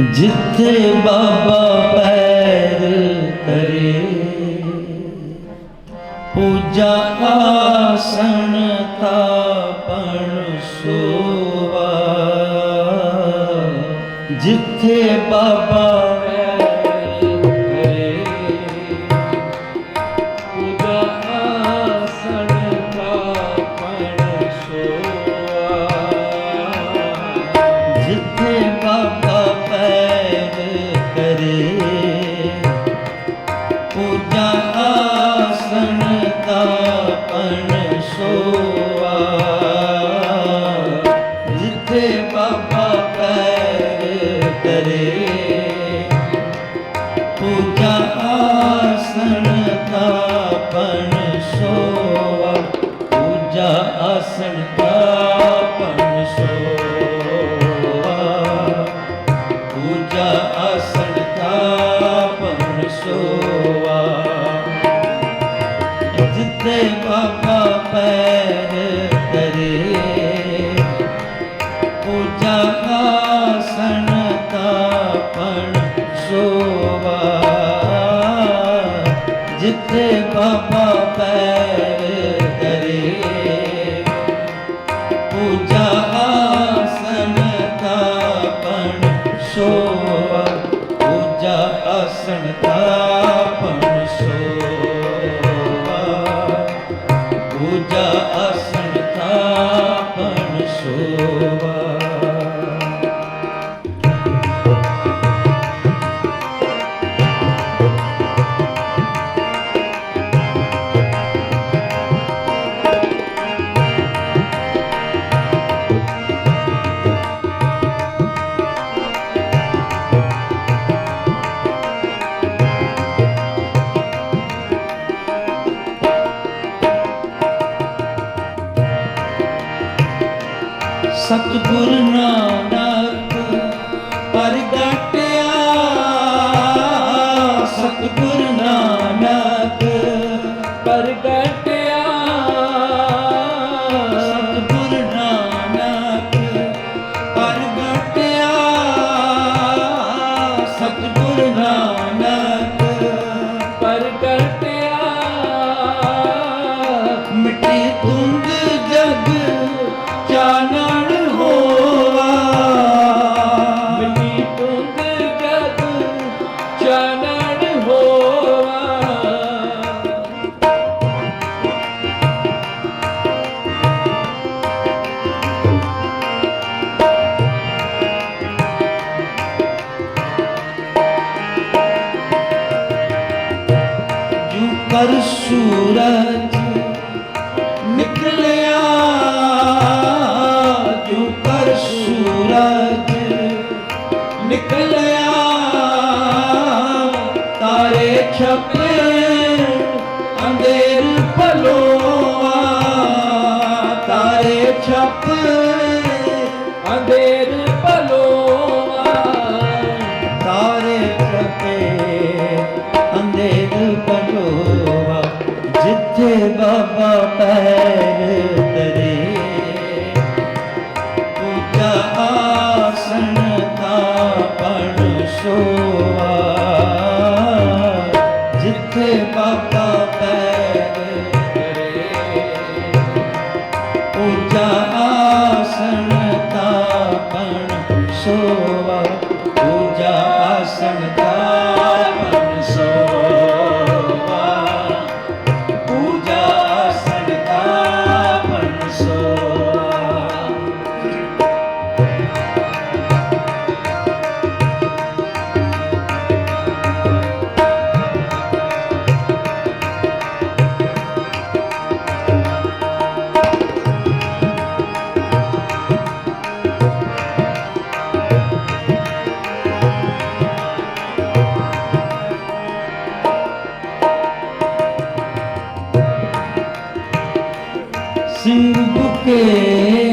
ਜਿੱਥੇ ਬਾਬਾ ਪੈ ਜਿੱਤੇ ਬਾਬਾ ਪੈਰ ਆਸਣ ਤਾ ਸਤਿਗੁਰ ਕਰ ਸੂਰਜ ਨਿਕਲਿਆ ਤਾਰੇ ਛਪੇ ਅੰਧੇਰ ਭਲੋਆ ਤਾਰੇ ਛਪੇ ਅੰਧੇਰ ਭਲੋਆ ਤਾਰੇ ਛਪੇ ਅੰਧੇਰ যেতে বাবা 싱겁게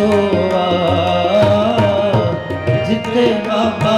ਸੋਆ ਜਿੱਥੇ ਬਾਬਾ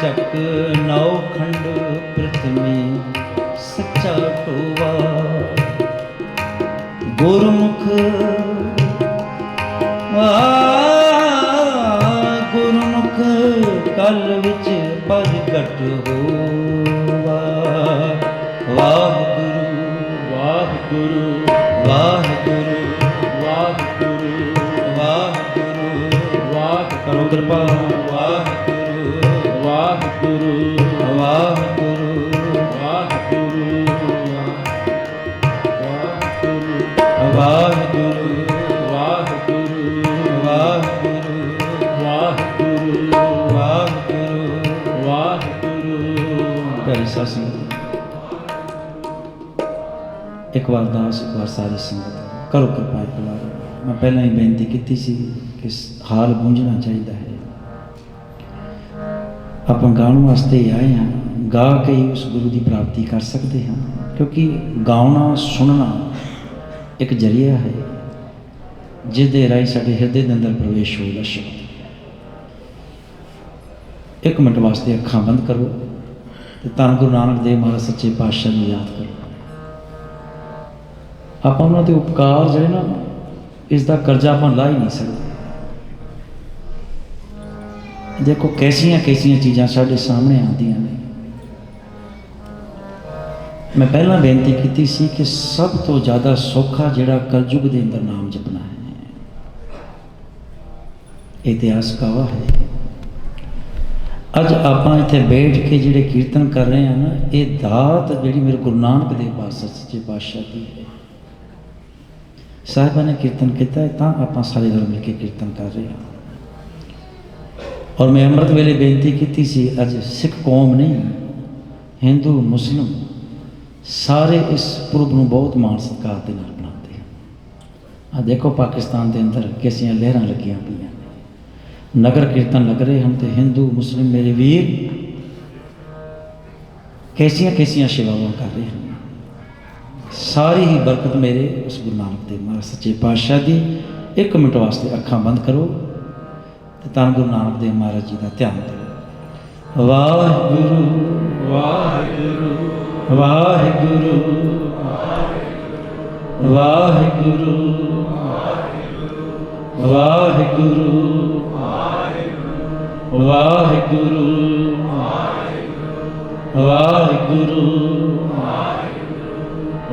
ਚੱਕ ਨੌ ਖੰਡ ਪ੍ਰਥਮੀ ਸੱਚਾ ਟੋਵਾ ਗੁਰਮੁਖ ਆ ਗੁਰਮੁਖ ਕਲ ਵਿੱਚ ਪਰ ਘਟ ਹੋ। ਇੱਕ ਵਾਰ ਦਾਸ, ਇੱਕ ਵਾਰ ਸਾਰੀ ਸੰਗਤ। ਕਰੋ ਕਿਰਪਾ ਇੱਕ ਵਾਰ। ਮੈਂ ਪਹਿਲਾਂ ਹੀ ਬੇਨਤੀ ਕੀਤੀ ਸੀ ਕਿ ਹਾਲ ਗੂੰਜਣਾ ਚਾਹੀਦਾ ਹੈ। ਆਪਾਂ ਗਾਉਣ ਵਾਸਤੇ ਆਏ ਹਾਂ। ਗਾ ਕੇ ਹੀ ਉਸ ਗੁਰੂ ਦੀ ਪ੍ਰਾਪਤੀ ਕਰ ਸਕਦੇ ਹਾਂ। ਕਿਉਂਕਿ ਗਾਉਣਾ, ਸੁਣਨਾ ਇੱਕ ਜਰੀਆ ਹੈ ਜਿਸ ਦੇ ਰਾਹੀਂ ਸਾਡੇ ਹਿਰਦੇ ਦੇ ਅੰਦਰ ਪ੍ਰਵੇਸ਼ ਹੋਏਗਾ ਸ਼ਬਦ। ਇੱਕ ਮਿੰਟ ਵਾਸਤੇ ਅੱਖਾਂ ਬੰਦ ਕਰੋ ਤੇ ਧੰਨ ਗੁਰੂ ਨਾਨਕ ਦੇਵ ਮਹਾਰਾਜ ਸੱਚੇ ਪਾਤਸ਼ਾਹ ਨੂੰ ਯਾਦ ਕਰੋ। ਆਪਾਂ ਉਹਨਾਂ ਦੇ ਉਪਕਾਰ ਜਿਹੜੇ ਨਾ ਇਸ ਦਾ ਕਰਜ਼ਾ ਆਪਾਂ ਲਾ ਹੀ ਨਹੀਂ ਸਕਦੇ। ਦੇਖੋ ਕੈਸੀਆਂ ਕੈਸੀਆਂ ਚੀਜ਼ਾਂ ਸਾਡੇ ਸਾਹਮਣੇ ਆਉਂਦੀਆਂ ਨੇ। ਮੈਂ ਪਹਿਲਾਂ ਬੇਨਤੀ ਕੀਤੀ ਸੀ ਕਿ ਸਭ ਤੋਂ ਜ਼ਿਆਦਾ ਸੌਖਾ ਜਿਹੜਾ ਕਲਯੁਗ ਦੇ ਅੰਦਰ ਨਾਮ ਜਪਣਾ ਹੈ। ਇਤਿਹਾਸ ਗਵਾਹ ਹੈ। ਅੱਜ ਆਪਾਂ ਇੱਥੇ ਬੈਠ ਕੇ ਜਿਹੜੇ ਕੀਰਤਨ ਕਰ ਰਹੇ ਹਾਂ ਨਾ, ਇਹ ਦਾਤ ਜਿਹੜੀ ਮੇਰੇ ਗੁਰੂ ਨਾਨਕ ਦੇਵ ਪਾਤਸ਼ਾਹ ਸੱਚੇ ਪਾਤਸ਼ਾਹ ਦੀ ਹੈ। ਸਾਹਿਬਾਂ ਨੇ ਕੀਰਤਨ ਕੀਤਾ ਤਾਂ ਆਪਾਂ ਸਾਰੇ ਰਲ ਮਿਲ ਕੇ ਕੀਰਤਨ ਕਰ ਰਹੇ ਹਾਂ ਔਰ ਮੈਂ ਅੰਮ੍ਰਿਤ ਵੇਲੇ ਬੇਨਤੀ ਕੀਤੀ ਸੀ ਅੱਜ ਸਿੱਖ ਕੌਮ ਨਹੀਂ ਹਿੰਦੂ ਮੁਸਲਮ ਸਾਰੇ ਇਸ ਪੁਰਬ ਨੂੰ ਬਹੁਤ ਮਾਣ ਸਤਿਕਾਰ ਦੇ ਨਾਲ ਬਣਾਉਂਦੇ ਹਨ ਆ ਦੇਖੋ ਪਾਕਿਸਤਾਨ ਦੇ ਅੰਦਰ ਕਿਸੀਆਂ ਲਹਿਰਾਂ ਲੱਗੀਆਂ ਪਈਆਂ ਨਗਰ ਕੀਰਤਨ ਲੱਗ ਰਹੇ ਹਨ ਤੇ ਹਿੰਦੂ ਮੁਸਲਿਮ ਮੇਰੇ ਵੀਰ ਕੈਸੀਆਂ ਕੈਸੀਆਂ ਸੇਵਾਵਾਂ ਕਰ ਰਹੇ ਹਨ ਸਾਰੀ ਹੀ ਬਰਕਤ ਮੇਰੇ ਉਸ ਗੁਰੂ ਨਾਨਕ ਦੇਵ ਮਹਾਰਾਜ ਸੱਚੇ ਪਾਤਸ਼ਾਹ ਦੀ। ਇੱਕ ਮਿੰਟ ਵਾਸਤੇ ਅੱਖਾਂ ਬੰਦ ਕਰੋ ਤੇ ਤਾਂ ਗੁਰੂ ਨਾਨਕ ਦੇਵ ਮਹਾਰਾਜ ਜੀ ਦਾ ਧਿਆਨ ਦਿਓ। ਵਾਹਿਗੁਰੂ ਵਾਹਿਗੁਰੂ ਵਾਹਿਗੁਰੂ ਵਾਹਿਗੁਰੂ ਵਾਹਿਗੁਰੂ ਵਾਹਿਗੁਰੂ ਵਾਹਿਗੁਰੂ ਵਾਹਿਗੁਰੂ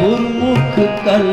ਗੁਰਮੁਖ ਕਰ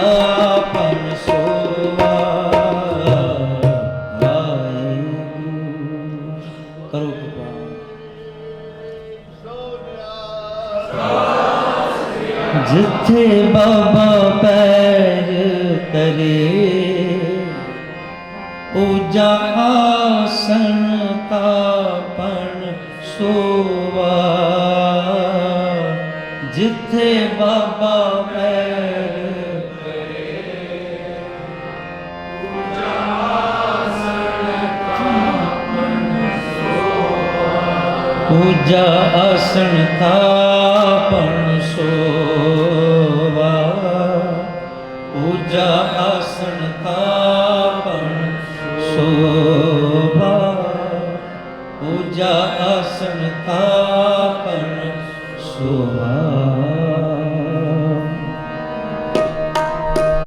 아. पूजा आसन थापण सोवा पूजा